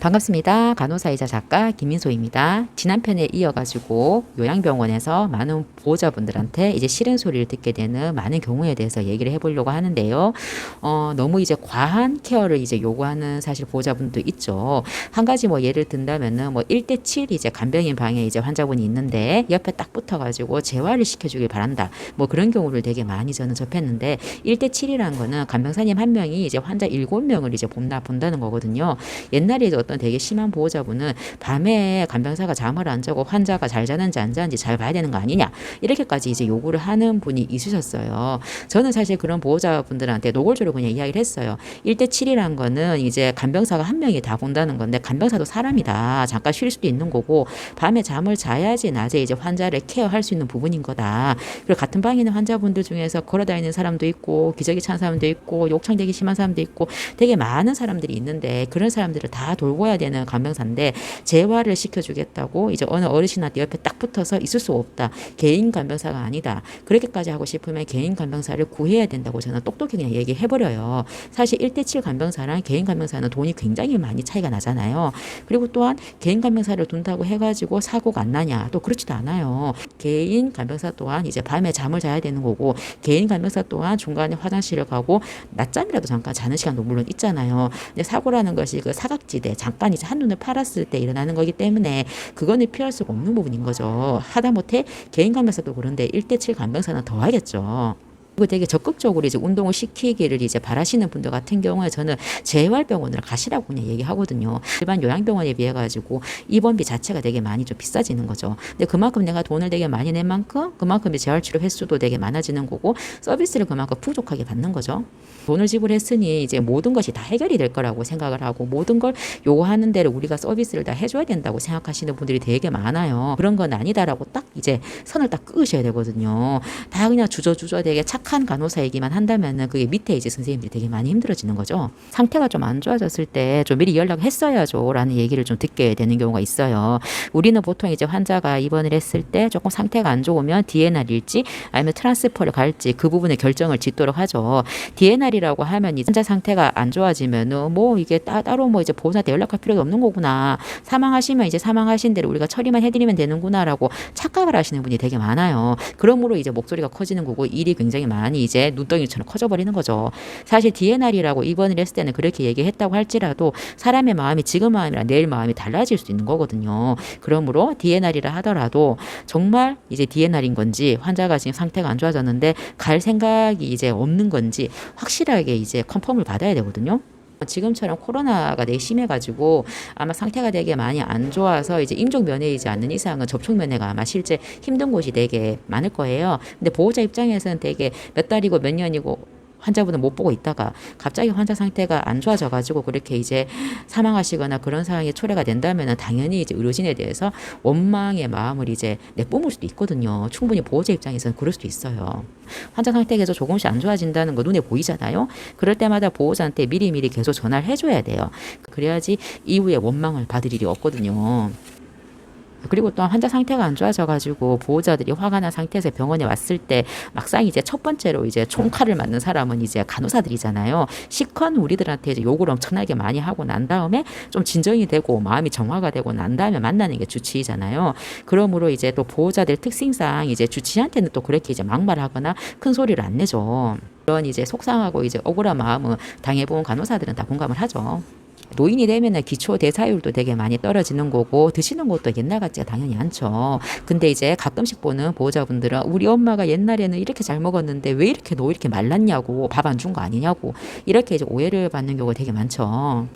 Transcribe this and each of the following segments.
반갑습니다. 간호사이자 작가 김민소입니다. 지난 편에 이어가지고 요양병원에서 많은 보호자분들한테 이제 싫은 소리를 듣게 되는 많은 경우에 대해서 얘기를 해보려고 하는데요. 어, 너무 이제 과한 케어를 이제 요구하는 사실 보호자분도 있죠. 한 가지 뭐 예를 든다면은 뭐 1대7 이제 간병인 방에 이제 환자분이 있는데 옆에 딱 붙어가지고 재활을 시켜주길 바란다. 뭐 그런 경우를 되게 많이 저는 접했는데 1대7이라는 거는 간병사님 한 명이 이제 환자 7명을 이제 본다, 본다는 거거든요. 옛날에 이제 어떤 되게 심한 보호자분은 밤에 간병사가 잠을 안 자고 환자가 잘 자는지 안 자는지 잘 봐야 되는 거 아니냐 이렇게까지 이제 요구를 하는 분이 있으셨어요. 저는 사실 그런 보호자분들한테 노골적으로 그냥 이야기를 했어요. 1대 7이란 거는 이제 간병사가 한 명이 다 본다는 건데 간병사도 사람이다. 잠깐 쉴 수도 있는 거고 밤에 잠을 자야지 낮에 이제 환자를 케어할 수 있는 부분인 거다. 그리고 같은 방에 있는 환자분들 중에서 걸어다니는 사람도 있고 기저귀 찬 사람도 있고 욕창되기 심한 사람도 있고 되게 많은 사람들이 있는데 그런 사람들을 다 돌 봐야 되는 간병사인데 재활을 시켜주겠다고 이제 어느 어르신한테 옆에 딱 붙어서 있을 수 없다. 개인 간병사가 아니다. 그렇게까지 하고 싶으면 개인 간병사를 구해야 된다고 저는 똑똑히 그냥 얘기해버려요. 사실 1대7 간병사랑 개인 간병사는 돈이 굉장히 많이 차이가 나잖아요. 그리고 또한 개인 간병사를 둔다고 해가지고 사고가 안 나냐? 또 그렇지도 않아요. 개인 간병사 또한 이제 밤에 잠을 자야 되는 거고 개인 간병사 또한 중간에 화장실을 가고 낮잠이라도 잠깐 자는 시간도 물론 있잖아요. 근데 사고라는 것이 그 사각지대 잠깐 이제 한눈을 팔았을 때 일어나는 거기 때문에 그거는 피할 수가 없는 부분인 거죠. 하다못해 개인 간병사도 그런데 1대7 간병사는 더 하겠죠. 그리고 되게 적극적으로 이제 운동을 시키기를 이제 바라시는 분들 같은 경우에 저는 재활병원을 가시라고 그냥 얘기하거든요. 일반 요양병원에 비해 가지고 입원비 자체가 되게 많이 좀 비싸지는 거죠. 근데 그만큼 내가 돈을 되게 많이 낸 만큼 그만큼 재활치료 횟수도 되게 많아지는 거고 서비스를 그만큼 풍족하게 받는 거죠. 돈을 지불했으니 이제 모든 것이 다 해결이 될 거라고 생각을 하고 모든 걸 요구하는 대로 우리가 서비스를 다 해줘야 된다고 생각하시는 분들이 되게 많아요. 그런 건 아니다라고 딱 이제 선을 딱 끄셔야 되거든요. 다 그냥 주저주저 되게 착한 간호사 얘기만 한다면은 그게 밑에 이제 선생님들이 되게 많이 힘들어지는 거죠. 상태가 좀 안 좋아졌을 때 좀 미리 연락했어야죠. 라는 얘기를 좀 듣게 되는 경우가 있어요. 우리는 보통 이제 환자가 입원을 했을 때 조금 상태가 안 좋으면 DNR일지 아니면 트랜스퍼를 갈지 그 부분에 결정을 짓도록 하죠. DNR이라고 하면 이 환자 상태가 안 좋아지면은 뭐 이게 따, 따로 뭐 이제 보호자한테 연락할 필요가 없는 거구나. 사망하시면 이제 사망하신 대로 우리가 처리만 해드리면 되는구나라고 착각을 하시는 분이 되게 많아요. 그러므로 이제 목소리가 커지는 거고 일이 굉장히 많이 이제 눈덩이처럼 커져버리는 거죠. 사실 DNR이라고 입원을 했을 때는 그렇게 얘기했다고 할지라도 사람의 마음이 지금 마음이랑 내일 마음이 달라질 수 있는 거거든요. 그러므로 DNR이라 하더라도 정말 이제 DNR인 건지 환자가 지금 상태가 안 좋아졌는데 갈 생각이 이제 없는 건지 확실하게 이제 컨펌을 받아야 되거든요. 지금처럼 코로나가 되게 심해가지고 아마 상태가 되게 많이 안 좋아서 이제 임종 면회이지 않는 이상은 접촉 면회가 아마 실제 힘든 곳이 되게 많을 거예요. 근데 보호자 입장에서는 되게 몇 달이고 몇 년이고 환자분을 못 보고 있다가 갑자기 환자 상태가 안 좋아져 가지고 그렇게 이제 사망하시거나 그런 상황이 초래가 된다면은 당연히 이제 의료진에 대해서 원망의 마음을 이제 내뿜을 수도 있거든요. 충분히 보호자 입장에서는 그럴 수도 있어요. 환자 상태가 계속 조금씩 안 좋아진다는 거 눈에 보이잖아요. 그럴 때마다 보호자한테 미리미리 계속 전화를 해줘야 돼요. 그래야지 이후에 원망을 받을 일이 없거든요. 그리고 또 환자 상태가 안 좋아져가지고 보호자들이 화가 난 상태에서 병원에 왔을 때 막상 이제 첫 번째로 이제 총칼을 맞는 사람은 이제 간호사들이잖아요. 시컨 우리들한테 이제 욕을 엄청나게 많이 하고 난 다음에 좀 진정이 되고 마음이 정화가 되고 난 다음에 만나는 게 주치의잖아요. 그러므로 이제 또 보호자들 특징상 이제 주치의한테는 또 그렇게 이제 막말하거나 큰 소리를 안 내죠. 그런 이제 속상하고 이제 억울한 마음은 당해본 간호사들은 다 공감을 하죠. 노인이 되면은 기초 대사율도 되게 많이 떨어지는 거고 드시는 것도 옛날 같지가 당연히 않죠. 근데 이제 가끔씩 보는 보호자분들은 우리 엄마가 옛날에는 이렇게 잘 먹었는데 왜 이렇게 너 이렇게 말랐냐고 밥 안 준 거 아니냐고 이렇게 이제 오해를 받는 경우가 되게 많죠.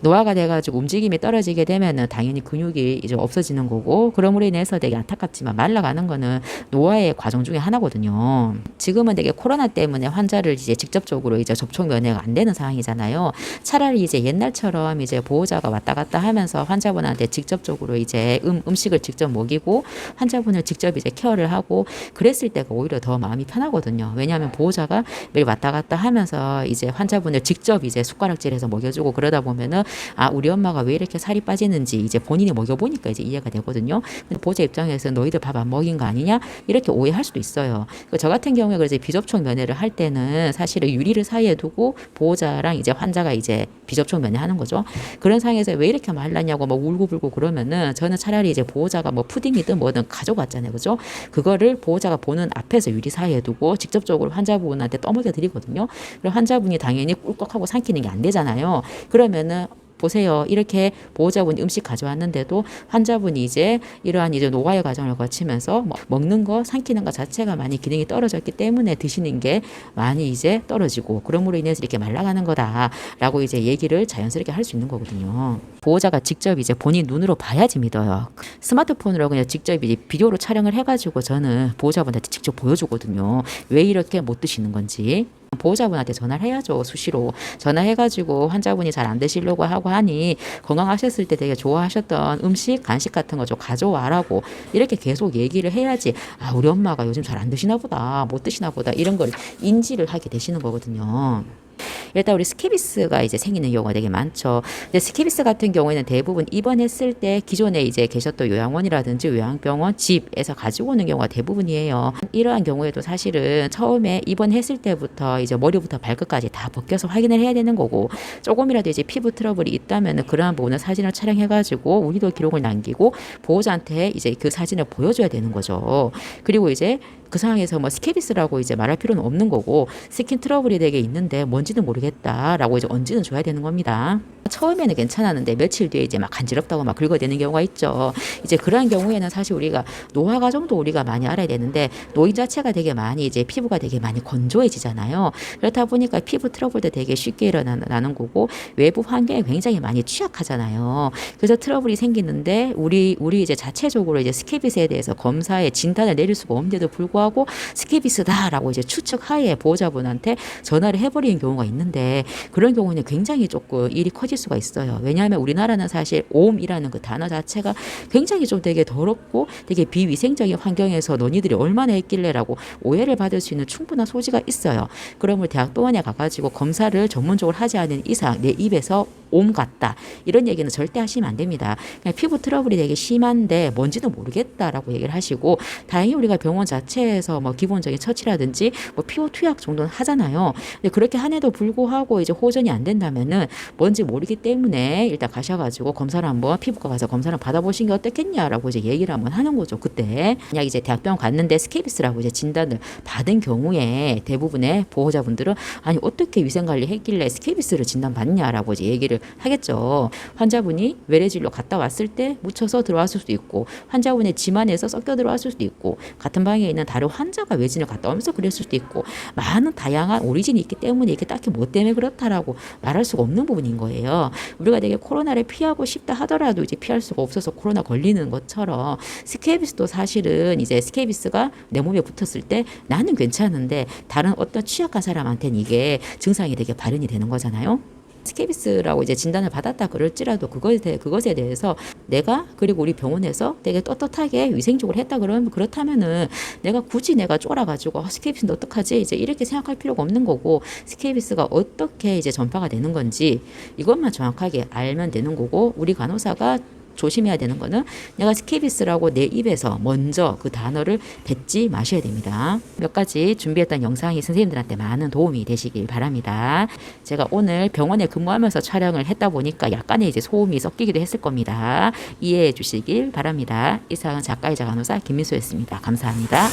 노화가 돼가지고 움직임이 떨어지게 되면은 당연히 근육이 이제 없어지는 거고 그럼으로 인해서 되게 안타깝지만 말라가는 거는 노화의 과정 중에 하나거든요. 지금은 되게 코로나 때문에 환자를 이제 직접적으로 이제 접촉 면회가 안 되는 상황이잖아요. 차라리 이제 옛날처럼 이제 보호자가 왔다 갔다 하면서 환자분한테 직접적으로 이제 음, 음식을 직접 먹이고 환자분을 직접 이제 케어를 하고 그랬을 때가 오히려 더 마음이 편하거든요. 왜냐하면 보호자가 매일 왔다 갔다 하면서 이제 환자분을 직접 이제 숟가락질해서 먹여주고 그러다 보면은 아 우리 엄마가 왜 이렇게 살이 빠지는지 이제 본인이 먹여보니까 이제 이해가 되거든요. 근데 보호자 입장에서 너희들 밥 안 먹인 거 아니냐 이렇게 오해할 수도 있어요. 그저 같은 경우에 그래서 비접촉 면회를 할 때는 사실은 유리를 사이에 두고 보호자랑 이제 환자가 이제 비접촉 면회하는 거죠. 그런 상황에서 왜 이렇게 말랐냐고 막 울고불고 그러면은 저는 차라리 이제 보호자가 뭐 푸딩이든 뭐든 가져갔잖아요. 그죠? 그거를 보호자가 보는 앞에서 유리 사이에 두고 직접적으로 환자분한테 떠먹여 드리거든요. 그럼 환자분이 당연히 꿀꺽하고 삼키는 게 안 되잖아요. 그러면은 보세요. 이렇게 보호자분이 음식 가져왔는데도 환자분이 이제 이러한 이제 노화의 과정을 거치면서 뭐 먹는 거, 삼키는 것 자체가 많이 기능이 떨어졌기 때문에 드시는 게 많이 이제 떨어지고 그럼으로 인해서 이렇게 말라가는 거다라고 이제 얘기를 자연스럽게 할 수 있는 거거든요. 보호자가 직접 이제 본인 눈으로 봐야지 믿어요. 스마트폰으로 그냥 직접 이제 비디오로 촬영을 해가지고 저는 보호자분한테 직접 보여주거든요. 왜 이렇게 못 드시는 건지. 보호자분한테 전화를 해야죠 수시로 전화해가지고 환자분이 잘 안 드시려고 하고 하니 건강하셨을 때 되게 좋아하셨던 음식 간식 같은 거 좀 가져와라고 이렇게 계속 얘기를 해야지 아 우리 엄마가 요즘 잘 안 드시나 보다 못 드시나 보다 이런 걸 인지를 하게 되시는 거거든요. 일단 우리 스케비스가 이제 생기는 경우가 되게 많죠. 근데 스케비스 같은 경우에는 대부분 입원했을 때 기존에 이제 계셨던 요양원이라든지 요양병원 집에서 가지고 오는 경우가 대부분이에요. 이러한 경우에도 사실은 처음에 입원했을 때부터 이제 머리부터 발끝까지 다 벗겨서 확인을 해야 되는 거고 조금이라도 이제 피부 트러블이 있다면은 그러한 부분을 사진을 촬영해가지고 우리도 기록을 남기고 보호자한테 이제 그 사진을 보여줘야 되는 거죠. 그리고 이제 그 상황에서 뭐 스케비스라고 이제 말할 필요는 없는 거고 스킨 트러블이 되게 있는데 뭔지 는 모르겠다라고 이제 언지는 줘야 되는 겁니다. 처음에는 괜찮았는데 며칠 뒤에 이제 막 간지럽다고 막 긁어대는 경우가 있죠. 이제 그러한 경우에는 사실 우리가 노화 과정도 우리가 많이 알아야 되는데 노인 자체가 되게 많이 이제 피부가 되게 많이 건조해지잖아요. 그렇다 보니까 피부 트러블도 되게 쉽게 일어나는 거고 외부 환경에 굉장히 많이 취약하잖아요. 그래서 트러블이 생기는데 우리 우리 이제 자체적으로 이제 스케비스에 대해서 검사에 진단을 내릴 수가 없는데도 불구하고 스케비스다라고 이제 추측하에 보호자분한테 전화를 해버리는 경우가 있는데 그런 경우는 굉장히 조금 일이 커질 수가 있어요. 왜냐하면 우리나라는 사실 옴이라는 그 단어 자체가 굉장히 좀 되게 더럽고 되게 비위생적인 환경에서 너희들이 얼마나 했길래라고 오해를 받을 수 있는 충분한 소지가 있어요. 그러면 대학병원에 가가지고 검사를 전문적으로 하지 않은 이상 내 입에서 옴 같다 이런 얘기는 절대 하시면 안 됩니다. 피부 트러블이 되게 심한데 뭔지는 모르겠다라고 얘기를 하시고 다행히 우리가 병원 자체에서 뭐 기본적인 처치라든지 뭐 피부 투약 정도는 하잖아요. 근데 그렇게 한에도 불구하고 이제 호전이 안 된다면은 뭔지 모르기 때문에 일단 가셔가지고 검사를 한번 피부과 가서 검사를 받아보신 게 어떻겠냐라고 이제 얘기를 한번 하는 거죠. 그때 만약 이제 대학병원 갔는데 스케비스라고 이제 진단을 받은 경우에 대부분의 보호자분들은 아니 어떻게 위생관리 했길래 스케비스를 진단받냐라고 이제 얘기 를 하겠죠. 환자분이 외래 진료 갔다 왔을 때 묻혀서 들어왔을 수도 있고 환자분의 집안에서 섞여 들어왔을 수도 있고 같은 방에 있는 다른 환자가 외진을 갔다 오면서 그랬을 수도 있고 많은 다양한 오리진이 있기 때문에 이게 딱히 뭐 때문에 그렇다라고 말할 수가 없는 부분인 거예요. 우리가 되게 코로나를 피하고 싶다 하더라도 이제 피할 수가 없어서 코로나 걸리는 것처럼 스케비스도 사실은 이제 스케비스가 내 몸에 붙었을 때 나는 괜찮은데 다른 어떤 취약한 사람한테는 이게 증상이 되게 발현이 되는 거잖아요. 스케비스라고 이제 진단을 받았다 그럴지라도 그것에, 대해, 그것에 대해서 내가 그리고 우리 병원에서 되게 떳떳하게 위생적으로 했다 그러면 그렇다면은 내가 굳이 내가 쫄아가지고 아, 스케비스는 어떡하지? 이제 이렇게 생각할 필요가 없는 거고 스케비스가 어떻게 이제 전파가 되는 건지 이것만 정확하게 알면 되는 거고 우리 간호사가 조심해야 되는 거는 내가 스케비스라고 내 입에서 먼저 그 단어를 뱉지 마셔야 됩니다. 몇 가지 준비했던 영상이 선생님들한테 많은 도움이 되시길 바랍니다. 제가 오늘 병원에 근무하면서 촬영을 했다 보니까 약간의 이제 소음이 섞이기도 했을 겁니다. 이해해 주시길 바랍니다. 이상은 작가이자 간호사 김민수였습니다. 감사합니다.